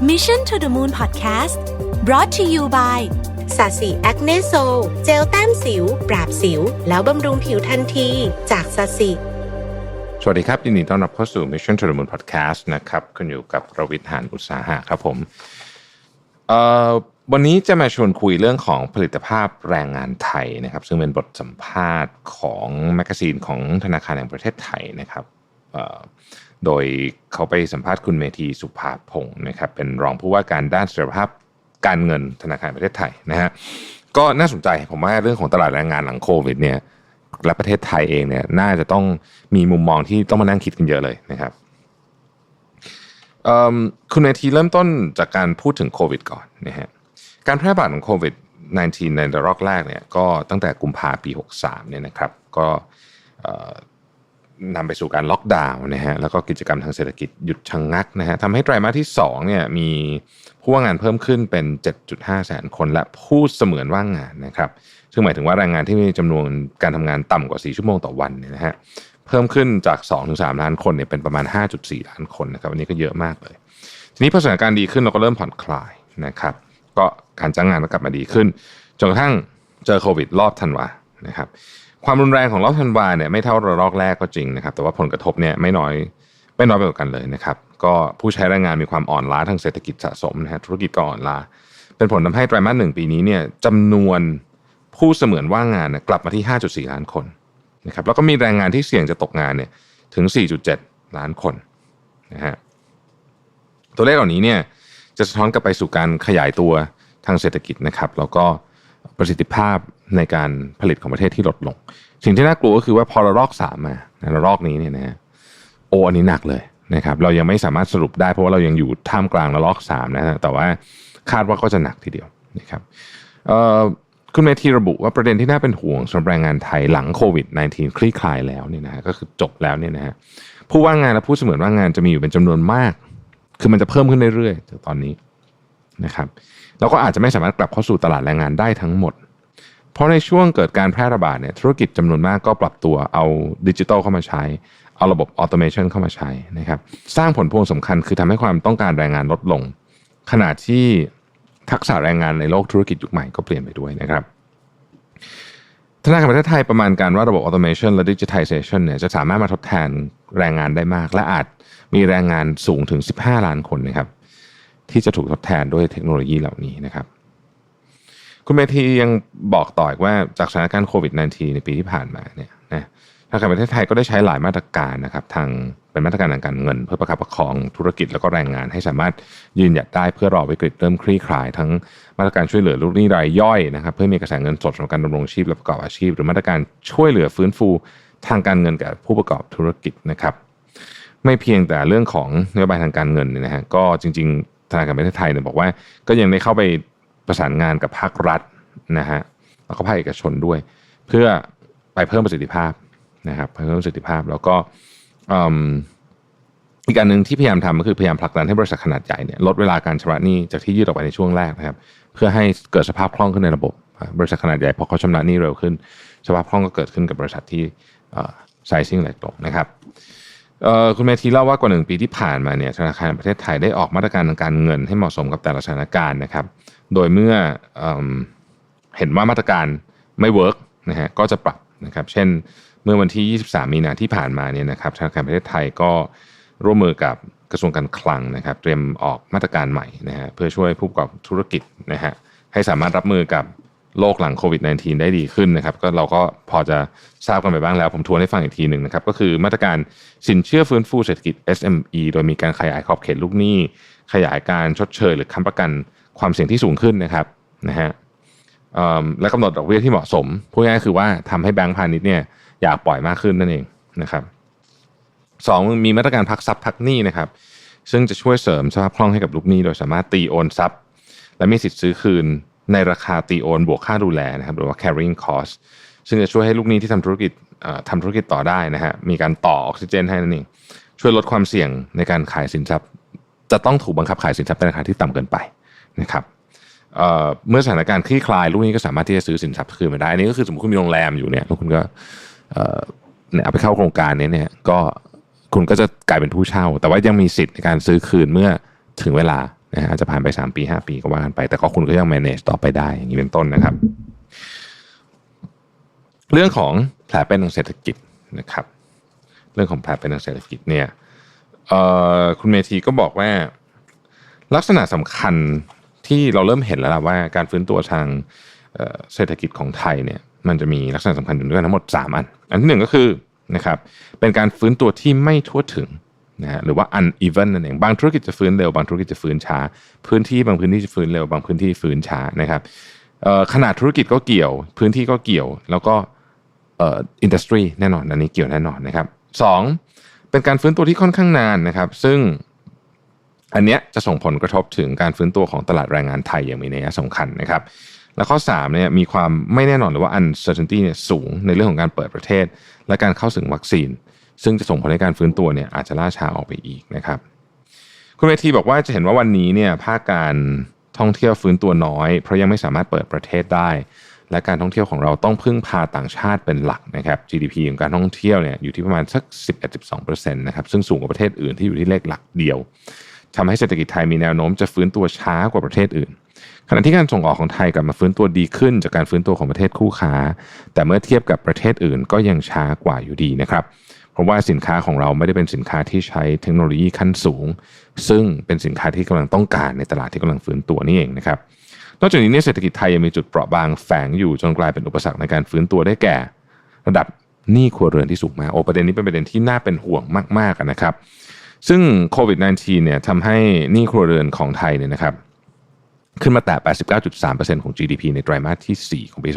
Mission to the Moon Podcast brought to you by สาสีแอคเนโซ เจลแต้มสิว ปราบสิว แล้วบำรุงผิวทันที จากสาสีสวัสดีครับยินดีต้อนรับเข้าสู่ Mission to the Moon Podcast นะครับคุณอยู่กับรวิทย์หานอุตสาหะครับผมเอ่อวันนี้จะมาชวนคุยเรื่องของผลิตภาพแรงงานไทยนะครับ ซึ่งเป็นบทสัมภาษณ์ของแมกกาซีนของธนาคารแห่งประเทศไทยนะครับเอ่อ โดยเขาไปสัมภาษณ์คุณเมธีสุภาพงศ์นะครับเป็นรองผู้ว่าการด้านเสถียรภาพการเงินธนาคารประเทศไทยนะฮะก็น่าสนใจผมว่าเรื่องของตลาดแรงงานหลังโควิดเนี่ยและประเทศไทยเองเนี่ยน่าจะต้องมีมุมมองที่ต้องมานั่งคิดกันเยอะเลยนะครับคุณเมธีเริ่มต้นจากการพูดถึงโควิดก่อนนะฮะการแพร่ระบาดของโควิด -19 ในระลอกแรกเนี่ยก็ตั้งแต่กุมภาปี 63เนี่ยนะครับก็ นำไปสู่การล็อกดาวน์นะฮะแล้วก็กิจกรรมทางเศรษฐกิจหยุดชะงงักนะฮะทำให้ไตรมาสที่2เนี่ยมีผู้ว่างงานเพิ่มขึ้นเป็น 7.5 แสนคน และผู้เสมือนว่างงานนะครับซึ่งหมายถึงว่าแรงงานที่มีจำนวนการทำงานต่ำกว่า 4 ชั่วโมงต่อวันเนี่ยนะฮะเพิ่มขึ้นจาก 2-3 ล้านคนเนี่ยเป็นประมาณ 5.4 ล้านคนนะครับอันนี้ก็เยอะมากเลย ทีนี้พอสถานการณ์ดีขึ้นเราก็เริ่มผ่อนคลายนะครับก็การจ้างงานก็กลับมาดีขึ้นจนกระทั่งเจอโควิดรอบธันวานะครับ ความรุนแรงของรอบธันวาเนี่ยไม่เท่าระลอกแรกก็จริงนะครับ แต่ว่าผลกระทบเนี่ยไม่น้อยไม่น้อยไปกว่ากันเลยนะครับ ก็ผู้ใช้แรงงานมีความอ่อนล้าทางเศรษฐกิจสะสมนะฮะธุรกิจก็อ่อนล้า เป็นผลทำให้ไตรมาสหนึ่งปีนี้เนี่ยจำนวนผู้เสมือนว่างงานนกลับมาที่ 5.4 ล้านคนนะครับแล้วก็มีแรงงานที่เสี่ยงจะตกงานเนี่ยถึง 4.7 ล้านคนนะฮะตัวเลขเหล่านี้เนี่ยจะสะท้อนกลับไปสู่การขยายตัวทางเศรษฐกิจนะครับ แล้วก็ประสิทธิภาพ ในการผลิตของประเทศที่ลดลง สิ่งที่น่ากลัวก็คือว่าพอระลอกสามมาระลอกนี้เนี่ยนะฮะโออันนี้หนักเลยนะครับเรายังไม่สามารถสรุปได้เพราะว่าเรายังอยู่ท่ามกลางระลอกสามนะฮะแต่ว่าคาดว่าก็จะหนักทีเดียวนะครับคุณเมธีระบุว่าประเด็นที่น่าเป็นห่วงสำหรับแรงงานไทยหลังโควิด -19 คลี่คลายแล้วเนี่ยนะฮะก็คือจบแล้วเนี่ยนะฮะผู้ว่างงานและผู้เสมือนว่างงานจะมีอยู่เป็นจำนวนมาก คือมันจะเพิ่มขึ้นเรื่อยๆจากตอนนี้นะครับแล้วก็อาจจะไม่สามารถกลับเข้าสู่ตลาดแรงงานได้ทั้งหมด เพราะในช่วงเกิดการแพร่ระบาดเนี่ยธุรกิจจำนวนมากก็ปรับตัวเอาดิจิทัลเข้ามาใช้ เอาระบบออโตเมชันเข้ามาใช้นะครับสร้างผลพวงสำคัญคือทำให้ความต้องการแรงงานลดลง ขณะที่ทักษะแรงงานในโลกธุรกิจยุคใหม่ก็เปลี่ยนไปด้วยนะครับธนาคารประเทศไทยประมาณการว่าระบบออโตเมชันและดิจิทัลเซชันเนี่ยจะสามารถมาทดแทนแรงงานได้มาก และอาจมีแรงงานสูงถึง 15 ล้านคนนะครับที่จะถูกทดแทนด้วยเทคโนโลยีเหล่านี้นะครับ คุณเมธียังบอกต่ออีกว่าจากสถานการณ์โควิด -19 ในปีที่ผ่านมาเนี่ยนะธนาคารประเทศไทยก็ได้ใช้หลายมาตรการนะครับ ทางเป็นมาตรการทางการเงิน เพื่อประคับประคองธุรกิจแล้วก็แรงงาน ให้สามารถยืนหยัดได้เพื่อรอวิกฤตเริ่มคลี่คลาย ทั้งมาตรการช่วยเหลือลูกหนี้รายย่อยนะครับ เพื่อมีกระแสเงินสดสำหรับการดำรงชีพและประกอบอาชีพ หรือมาตรการช่วยเหลือฟื้นฟูทางการเงินแก่ผู้ประกอบธุรกิจนะครับ ไม่เพียงแต่เรื่องของนโยบายทางการเงินเนี่ยนะฮะก็จริง ๆ ธนาคารประเทศไทยเนี่ยบอกว่าก็ยังได้เข้าไป ประสานงานกับภาครัฐนะฮะแล้วก็ภาคเอกชนด้วย เพื่อไปเพิ่มประสิทธิภาพนะครับเพิ่มประสิทธิภาพแล้วก็อีกการหนึ่งที่พยายามทำก็คือพยายามผลักดันให้บริษัทขนาดใหญ่เนี่ยลดเวลาการชำระหนี้จากที่ยืดออกไปในช่วงแรกนะครับเพื่อให้เกิดสภาพคล่องขึ้นในระบบบริษัทขนาดใหญ่พอเขาชำระหนี้เร็วขึ้น สภาพคล่องก็เกิดขึ้นกับบริษัทที่ไซซิ่งเล็กลงนะครับคุณเมธีเล่าว่ากว่าหนึ่งปีที่ผ่านมาเนี่ยธนาคารแห่งประเทศไทยได้ออกมาตรการทางการเงินให้เหมาะสมกับแต่ละสถานการณ์นะครับ โดยเมื่อเอเห็นว่ามาตรการไม่เวิร์กนะฮะก็จะปรับนะครับเช่นเมื่อวันที่ 23 มีนาที่ผ่านมาเนี่ยนะครับธนาคารประเทศไทยก็ร่วมมือกับกระทรวงการคลังนะครับ เตรียมออกมาตรการใหม่นะฮะเพื่อช่วยผู้ประกอบธุรกิจนะฮะให้สามารถรับมือกับโลกหลังโควิด -19 ได้ดีขึ้นนะครับ ก็เราก็พอจะทราบกันไปบ้างแล้ว ผมทวนให้ฟังอีกทีหนึ่งนะครับ ก็คือมาตรการสินเชื่อฟื้นฟูเศรษฐกิจ SME โดยมีการขยายขอบเขตลูกหนี้ ขยายการชดเชยหรือค้ำประกัน ความเสี่ยงที่สูงขึ้นนะครับนะฮะและกำหนดดอกเบี้ยที่เหมาะสมพูดง่ายๆคือว่าทำให้แบงก์พาณิชย์เนี่ยอยากปล่อยมากขึ้นนั่นเองนะครับสองมีมาตรการพักทรัพย์พักหนี้นะครับ ซึ่งจะช่วยเสริมสภาพคล่องให้กับลูกหนี้ โดยสามารถตีโอนทรัพย์ และมีสิทธิ์ซื้อคืนในราคาตีโอนบวกค่าดูแลนะครับหรือว่า carrying cost ซึ่งจะช่วยให้ลูกหนี้ที่ทำธุรกิจเอ่อทำธุรกิจต่อได้นะฮะมีการต่อออกซิเจนให้นั่นเองช่วยลดความเสี่ยงในการขายสินทรัพย์ จะต้องถูกบังคับขายสินทรัพย์ในราคาที่ต่ำเกินไป นะครับเเมื่อสถานการณ์คลี่คลายลูกนี้ก็สามารถที่จะซื้อสินทรัพย์คืนมาได้อันนี้ก็คือสมมติคุณมีโรงแรมอยู่เนี่ยแล้วคุณก็เนี่ยเอาไปเข้าโครงการนี้เนี่ยก็คุณก็จะกลายเป็นผู้เช่า แต่ว่ายังมีสิทธิ์ในการซื้อคืนเมื่อถึงเวลานะฮะอาจจะผ่านไป 3 ปี 5 ปีก็ว่ากันไป แต่ก็คุณก็ยัง manage ต่อไปได้อย่างนี้เป็นต้นนะครับ เรื่องของแผลเป็นทางเศรษฐกิจนะครับ เรื่องของแผลเป็นทางเศรษฐกิจเนี่ยคุณเมธีก็บอกว่า ลักษณะสำคัญ ที่เราเริ่มเห็นแล้วล่ะว่าการฟื้นตัวทางเศรษฐกิจของไทยเนี่ยมันจะมีลักษณะสำคัญอยู่ด้วยกันทั้งหมด 3 อัน อันที่หนึ่งก็คือนะครับเป็นการฟื้นตัวที่ไม่ทั่วถึงนะฮะหรือว่า uneven นั่นเองบางธุรกิจจะฟื้นเร็วบางธุรกิจจะฟื้นช้า พื้นที่บางพื้นที่จะฟื้นเร็วบางพื้นที่ฟื้นช้านะครับขนาดธุรกิจก็เกี่ยว พื้นที่ก็เกี่ยว แล้วก็อินดัสทรีแน่นอนอันนี้เกี่ยวแน่นอนนะครับสองเป็นการฟื้นตัวที่ค่อนข้างนานนะครับ ซึ่ง อันเนี้ยจะส่งผลกระทบถึงการฟื้นตัวของตลาดแรงงานไทยอย่างมีนัยสำคัญนะครับ และข้อ3เนี่ยมีความไม่แน่นอนหรือว่า uncertainty เนี่ยสูงในเรื่องของการเปิดประเทศ และการเข้าถึงวัคซีน ซึ่งจะส่งผลให้การฟื้นตัวเนี่ยอาจจะล่าช้าออกไปอีกนะครับคุณเวทีบอกว่าจะเห็นว่าวันนี้เนี่ยภาคการท่องเที่ยวฟื้นตัวน้อย เพราะยังไม่สามารถเปิดประเทศได้ และการท่องเที่ยวของเราต้องพึ่งพาต่างชาติเป็นหลักนะครับ GDP ของการท่องเที่ยวเนี่ยอยู่ที่ประมาณสัก 11-12%นะครับซึ่งสูงกว่าประเทศอื่นที่อยู่ที่เลขหลักเดียว ทำให้เศรษฐกิจไทยมีแนวโน้มจะฟื้นตัวช้ากว่าประเทศอื่น ขณะที่การส่งออกของไทยกลับมาฟื้นตัวดีขึ้น จากการฟื้นตัวของประเทศคู่ค้า แต่เมื่อเทียบกับประเทศอื่น ก็ยังช้ากว่าอยู่ดีนะครับ เพราะว่าสินค้าของเราไม่ได้เป็นสินค้าที่ใช้เทคโนโลยีขั้นสูง ซึ่งเป็นสินค้าที่กำลังต้องการในตลาดที่กำลังฟื้นตัวนี่เองนะครับ นอกจากนี้เนี่ยเศรษฐกิจไทยยังมีจุดเปราะบางแฝงอยู่จนกลายเป็นอุปสรรคในการฟื้นตัวได้แก่ ระดับหนี้ครัวเรือนที่สูงมากโอ้ประเด็นนี้เป็นประเด็นที่น่าเป็นห่วงมากๆนะครับ ซึ่งโควิด -19 เนี่ยทำให้หนี้ครัวเรือนของไทยเนี่ยนะครับขึ้นมาแตะ 89.3%ของ GDP ในไตรมาสที่ 4 ของปี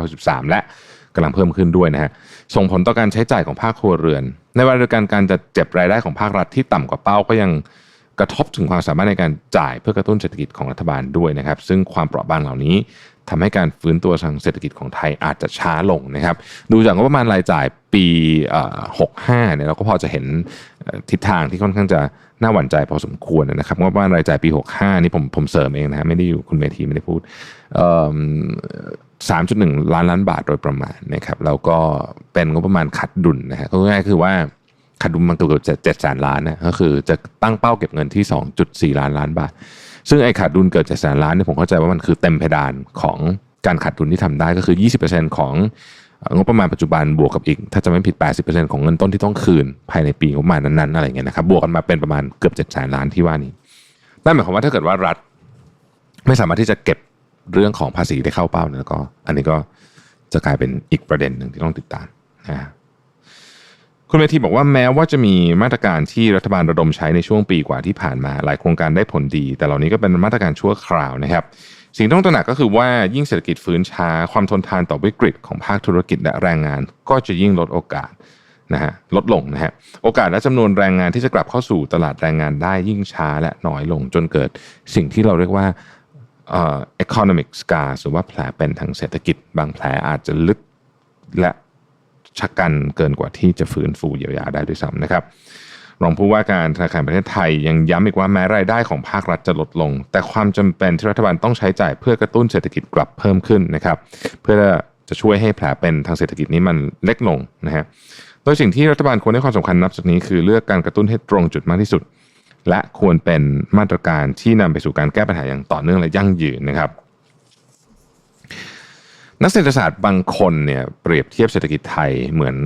2563 และกำลังเพิ่มขึ้นด้วยนะฮะ ส่งผลต่อการใช้จ่ายของภาคครัวเรือน ในเวลาเดียวกันการจะเจ็บรายได้ของภาครัฐที่ต่ำกว่าเป้าก็ยัง กระทบถึงความสามารถในการจ่ายเพื่อกระตุ้นเศรษฐกิจของรัฐบาลด้วยนะครับ ซึ่งความเปราะบางเหล่านี้ทำให้การฟื้นตัวทางเศรษฐกิจของไทยอาจจะช้าลงนะครับ ดูจากงบประมาณรายจ่ายปี65เนี่ยเราก็พอจะเห็นทิศทางที่ค่อนข้างจะน่าหวั่นใจพอสมควรนะครับงบประมาณรายจ่ายปี 65 นี่ผมผมเสริมเองนะฮะไม่ได้อยู่คุณเมธีไม่ได้พูดเอ่อ3.1ล้านล้านบาทโดยประมาณนะครับแล้วก็เป็นงบประมาณขาดดุลนะฮะก็ง่ายๆคือว่า ขาดดุลมันเกือบเจ็ดแสนล้านนะก็คือจะตั้งเป้าเก็บเงินที่ 2.4 ล้านล้านบาท ซึ่งไอ้ขาดดุลเกิดจากแสนล้านเนี่ยผมเข้าใจว่ามันคือเต็มเพดานของการขาดดุลที่ทำได้ก็คือ 20%ของเอ่องบประมาณปัจจุบันบวกกับอีก ถ้าจะไม่ผิด 80%ของเงินต้นที่ต้องคืน ภายในปีงบประมาณนั้นๆอะไรเงี้ยนะครับบวกกันมาเป็นประมาณเกือบ7แสนล้านที่ว่านี้นั่นหมายความว่าถ้าเกิดว่ารัฐ ไม่สามารถที่จะเก็บเรื่องของภาษีได้เข้าเป้าเนี่ยก็ อันนี้ก็จะกลายเป็นอีกประเด็นหนึ่งที่ต้องติดตามนะฮะ คุณเมธีบอกว่าแม้ว่าจะมีมาตรการที่รัฐบาลระดมใช้ในช่วงปีกว่าที่ผ่านมาหลายโครงการได้ผลดี แต่เหล่านี้ก็เป็นมาตรการชั่วคราวนะครับ สิ่งที่ต้องตระหนักก็คือว่ายิ่งเศรษฐกิจฟื้นช้า ความทนทานต่อวิกฤตของภาคธุรกิจและแรงงาน ก็จะยิ่งลดโอกาสนะฮะลดลงนะฮะโอกาสและจำนวนแรงงานที่จะกลับเข้าสู่ตลาดแรงงานได้ยิ่งช้าและน้อยลงจนเกิด สิ่งที่เราเรียกว่าเอ่อ economic scars หรือว่าแผลเป็นทางเศรษฐกิจ บางแผลอาจจะลึกและ ชะกันเกินกว่าที่จะฟื้นฟูเยียวยาได้ด้วยซ้ำนะครับรองผู้ว่าการธนาคารประเทศไทยยังย้ำอีกว่าแม้รายได้ของภาครัฐจะลดลง แต่ความจำเป็นที่รัฐบาลต้องใช้จ่ายเพื่อกระตุ้นเศรษฐกิจกลับเพิ่มขึ้นนะครับ เพื่อจะช่วยให้แผลเป็นทางเศรษฐกิจนี้มันเล็กลงนะฮะโดยสิ่งที่รัฐบาลควรให้ความสำคัญนับจากนี้คือเลือกการกระตุ้นให้ตรงจุดมากที่สุด และควรเป็นมาตรการที่นำไปสู่การแก้ปัญหาอย่างต่อเนื่องและยั่งยืนนะครับ นักเศรษฐศาสตร์บางคนเนี่ยเปรียบเทียบเศรษฐกิจไทยเหมือน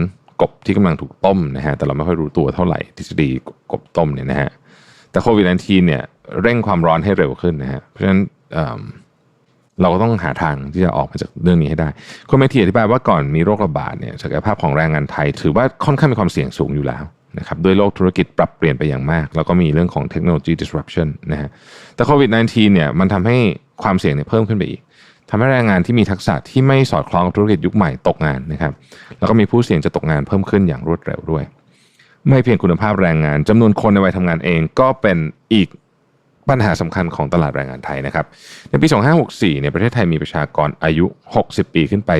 กบที่กำลังถูกต้มนะฮะแต่เราไม่ค่อยรู้ตัวเท่าไหร่ทฤษฎีกบต้มเนี่ยนะฮะแต่โควิด -19 เนี่ยเร่งความร้อนให้เร็วขึ้นนะฮะเพราะฉะนั้นเเราก็ต้องหาทางที่จะออกมาจากเรื่องนี้ให้ได้ คุณเมธีอธิบายว่าก่อนมีโรคระบาดเนี่ยศักยภาพของแรงงานไทย ถือว่าค่อนข้างมีความเสี่ยงสูงอยู่แล้วนะครับด้วยโลกธุรกิจปรับเปลี่ยนไปอย่างมาก แล้วก็มีเรื่องของเทคโนโลยี disruption นะฮะแต่โควิด -19 เนี่ยมันทำให้ความเสี่ยงเนี่ยเพิ่มขึ้นไปอีก ทำให้แรงงานที่มีทักษะที่ไม่สอดคล้องกับธุรกิจยุคใหม่ตกงานนะครับ แล้วก็มีผู้เสี่ยงจะตกงานเพิ่มขึ้นอย่างรวดเร็วด้วย ไม่เพียงคุณภาพแรงงานจำนวนคนในวัยทำงานเองก็เป็นอีกปัญหาสำคัญของตลาดแรงงานไทยนะครับ ในปี 2564เนี่ยประเทศไทยมีประชากรอายุ 60 ปีขึ้นไป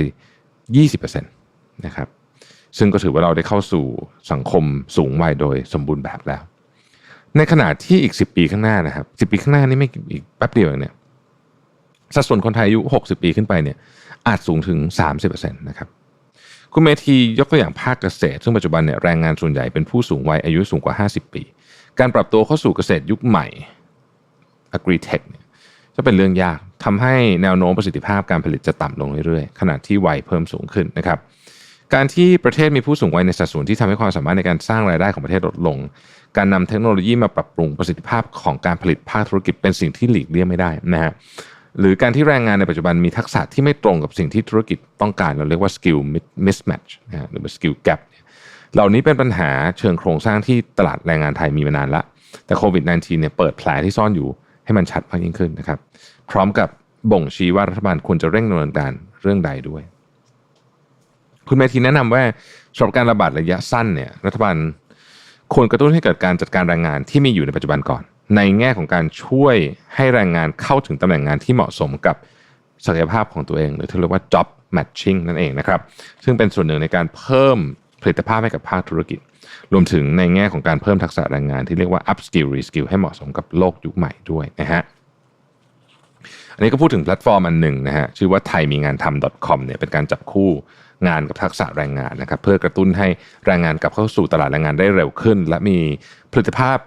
20%นะครับ ซึ่งก็ถือว่าเราได้เข้าสู่สังคมสูงวัยโดยสมบูรณ์แบบแล้ว ในขณะที่อีก 10 ปีข้างหน้านะครับ 10 ปีข้างหน้านี่ไม่อีกแป๊บเดียวเองเนี่ย สัดส่วนคนไทยอายุ 60 ปีขึ้นไปเนี่ยอาจสูงถึง 30%นะครับคุณเมธียกตัวอย่างภาคเกษตร ซึ่งปัจจุบันเนี่ยแรงงานส่วนใหญ่เป็นผู้สูงวัยอายุสูงกว่า 50 ปี การปรับตัวเข้าสู่เกษตรยุคใหม่ agri-tech เนี่ยจะเป็นเรื่องยากทำให้แนวโน้มประสิทธิภาพการผลิตจะต่ำลงเรื่อยๆ ขณะที่วัยเพิ่มสูงขึ้นนะครับ การที่ประเทศมีผู้สูงวัยในสัดส่วนที่ทำให้ความสามารถในการสร้างรายได้ของประเทศลดลง การนำเทคโนโลยีมาปรับปรุงประสิทธิภาพของการผลิตภาคธุรกิจเป็นสิ่งที่หลีกเลี่ยงไม่ได้นะฮะ หรือการที่แรงงานในปัจจุบันมีทักษะที่ไม่ตรงกับสิ่งที่ธุรกิจต้องการ เราเรียกว่า skill mismatch นะฮะหรือว่า skill gap เหล่านี้เป็นปัญหาเชิงโครงสร้างที่ตลาดแรงงานไทยมีมานานละ แต่โควิด -19 เนี่ยเปิดแผลที่ซ่อนอยู่ให้มันชัดมากยิ่งขึ้นนะครับ พร้อมกับบ่งชี้ว่ารัฐบาลควรจะเร่งดำเนินการเรื่องใดด้วย คุณเมธีแนะนำว่าสำหรับการระบาดระยะสั้นเนี่ย รัฐบาลควรกระตุ้นให้เกิดการจัดการแรงงานที่มีอยู่ในปัจจุบันก่อน ในแง่ของการช่วยให้แรงงานเข้าถึงตำแหน่งงานที่เหมาะสมกับศักยภาพของตัวเอง หรือที่เรียกว่า job matching นั่นเองนะครับ ซึ่งเป็นส่วนหนึ่งในการเพิ่มผลิตภาพให้กับภาคธุรกิจ รวมถึงในแง่ของการเพิ่มทักษะแรงงานที่เรียกว่า up skill re skill ให้เหมาะสมกับโลกยุคใหม่ด้วยนะฮะอันนี้ก็พูดถึงแพลตฟอร์มอันหนึ่งนะฮะชื่อว่าไทยมีงานทำ .com เนี่ยเป็นการจับคู่งานกับทักษะแรงงานนะครับเพื่อกระตุ้นให้แรงงานกลับเข้าสู่ตลาดแรงงานได้เร็วขึ้น และมีผลิตภาพ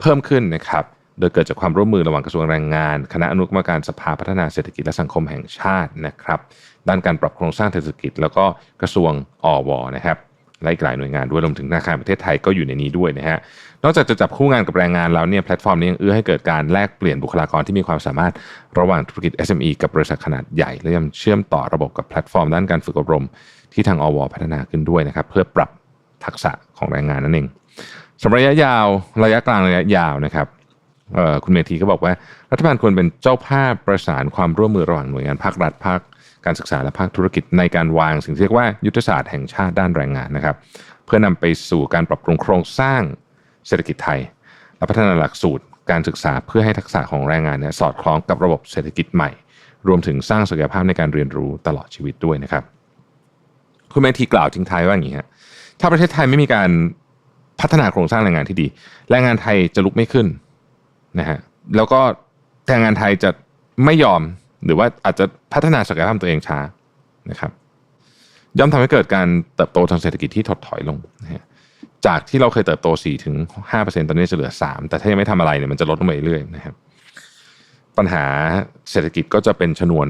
เพิ่มขึ้นนะครับโดยเกิดจากความร่วมมือระหว่างกระทรวงแรงงาน คณะอนุกรรมการสภาพัฒนาเศรษฐกิจและสังคมแห่งชาตินะครับ ด้านการปรับโครงสร้างเศรษฐกิจ แล้วก็กระทรวงอวนะครับและอีกหลายหน่วยงานด้วยรวมถึงธนาคารประเทศไทยก็อยู่ในนี้ด้วยนะฮะนอกจากจะจับคู่งานกับแรงงานแล้วเนี่ยแพลตฟอร์มนี้ยังเอื้อให้เกิดการแลกเปลี่ยนบุคลากรที่มีความสามารถระหว่างธุรกิจ SME กับบริษัทขนาดใหญ่และยังเชื่อมต่อระบบกับแพลตฟอร์ม ด้านการฝึกอบรม ที่ทางอวพัฒนาขึ้นด้วยนะครับเพื่อปรับทักษะของแรงงานนั่นเอง สำหรับระยะยาวระยะกลางระยะยาวนะครับคุณเมธีก็บอกว่า รัฐบาลควรเป็นเจ้าภาพประสานความร่วมมือระหว่างหน่วยงานภาครัฐภาคการศึกษาและภาคธุรกิจในการวางสิ่งที่เรียกว่ายุทธศาสตร์แห่งชาติด้านแรงงานนะครับ เพื่อนำไปสู่การปรับปรุงโครงสร้างเศรษฐกิจไทย และพัฒนาหลักสูตรการศึกษาเพื่อให้ทักษะของแรงงานเนี่ยสอดคล้องกับระบบเศรษฐกิจใหม่ รวมถึงสร้างศักยภาพในการเรียนรู้ตลอดชีวิตด้วยนะครับ คุณเมธีกล่าวทิ้งท้ายว่าอย่างนี้ฮะถ้าประเทศไทยไม่มีการ พัฒนาโครงสร้างแรงงานที่ดี แรงงานไทยจะลุกไม่ขึ้นนะฮะแล้วก็แรงงานไทยจะไม่ยอมหรือว่าอาจจะพัฒนาศักยภาพตัวเองช้านะครับ ย่อมทำให้เกิดการเติบโตทางเศรษฐกิจที่ถดถอยลงนะฮะจากที่เราเคยเติบโต4ถึง5%ตอนนี้จะเหลือ 3 แต่ถ้ายังไม่ทำอะไรเนี่ยมันจะลดลงไปเรื่อยๆนะครับปัญหาเศรษฐกิจก็จะเป็นชนวน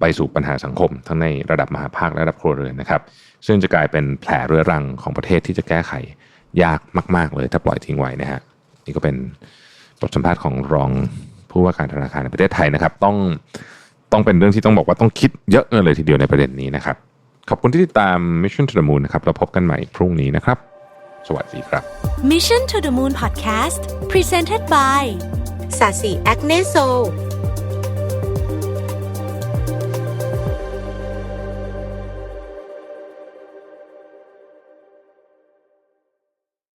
ไปสู่ปัญหาสังคม ทั้งในระดับมหาภาคและระดับครัวเรือนนะครับ ซึ่งจะกลายเป็นแผลเรื้อรังของประเทศที่จะแก้ไข ยากมากๆเลยถ้าปล่อยทิ้งไว้นะฮะนี่ก็เป็นบทสัมภาษณ์ของรองผู้ว่าการธนาคารในประเทศไทยนะครับ ต้องต้องเป็นเรื่องที่ต้องบอกว่าต้องคิดเยอะเลยทีเดียวในประเด็นนี้นะครับ ขอบคุณที่ติดตาม Mission to the Moon นะครับเราพบกันใหม่พรุ่งนี้นะครับ สวัสดีครับ Mission to the Moon Podcast Presented by สาสีแอคเนโซ